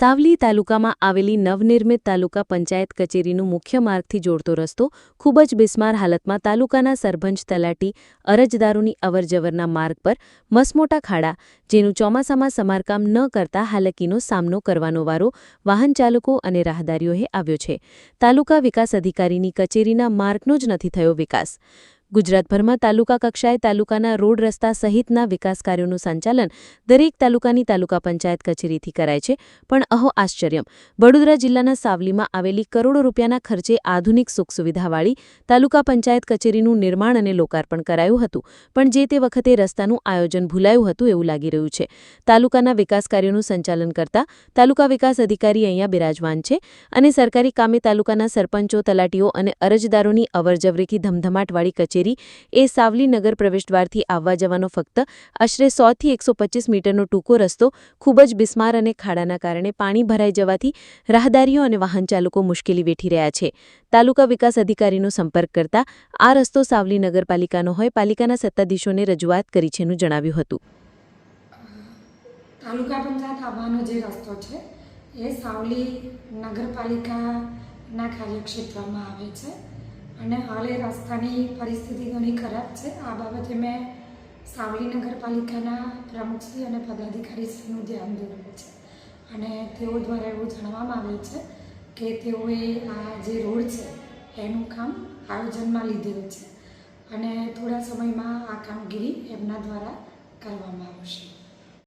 સાવલી તાલુકામાં આવેલી નવનિર્મિત તાલુકા પંચાયત કચેરીનું મુખ્ય માર્ગથી જોડતો રસ્તો ખૂબ જ બિસ્માર હાલતમાં તાલુકાના સરપંચ તલાટી અરજદારોની અવરજવરના માર્ગ પર મસમોટા ખાડા, જેનું ચોમાસામાં સમારકામ ન કરતા હાલકીનો સામનો કરવાનો વારો વાહન અને રાહદારીઓએ આવ્યો છે. તાલુકા વિકાસ અધિકારીની કચેરીના માર્ગનો જ નથી થયો વિકાસ. ગુજરાતભરમાં તાલુકા કક્ષાએ તાલુકાના રોડ રસ્તા સહિતના વિકાસ કાર્યોનું સંચાલન દરેક તાલુકાની તાલુકા પંચાયત કચેરીથી કરાય છે. પણ અહો આશ્ચર્ય, વડોદરા જિલ્લાના સાવલીમાં આવેલી કરોડો રૂપિયાના ખર્ચે આધુનિક સુખ સુવિધાવાળી તાલુકા પંચાયત કચેરીનું નિર્માણ અને લોકાર્પણ કરાયું હતું. પણ જે તે વખતે રસ્તાનું આયોજન ભૂલાયું હતું એવું લાગી રહ્યું છે. તાલુકાના વિકાસ કાર્યોનું સંચાલન કરતા તાલુકા વિકાસ અધિકારી અહીંયા બિરાજમાન છે અને સરકારી કામે તાલુકાના સરપંચો, તલાટીઓ અને અરજદારોની અવરજવરીથી ધમધમાટવાળી કચેરી એ સાવલી નગર પ્રવેશદ્વારથી આવવા જવાનો ફક્ત આશરે સોથી એકસો પચીસ મીટરનો ટૂંકો રસ્તો ખૂબ જ બિસ્માર અને ખાડાના કારણે પાણી ભરાઈ જવાથી રાહદારીઓ અને વાહન ચાલકો મુશ્કેલી વેઠી રહ્યા છે. તાલુકા વિકાસ અધિકારીનો સંપર્ક કરતા આ રસ્તો સાવલી નગરપાલિકાનો હોય પાલિકાના સત્તાધીશોને રજૂઆત કરી છેનું જણાવ્યું હતું. તાલુકા પંચાયત આવવાનો જે રસ્તો છે એ સાવલી નગરપાલિકાના કાર્યક્ષેત્રમાં આવે છે. અને હાલ એ રસ્તાની પરિસ્થિતિ ઘણી ખરાબ છે. આ બાબતે મેં સાવલી નગરપાલિકાના પ્રમુખશ્રી અને પદાધિકારીશ્રીનું ધ્યાન દોર્યું છે. અને તેઓ દ્વારા એવું જાણવામાં આવે છે કે તેઓએ આ જે રોડ છે, એનું કામ આયોજનમાં લીધેલું છે. અને થોડા સમયમાં આ કામગીરી એમના દ્વારા કરવામાં આવશે.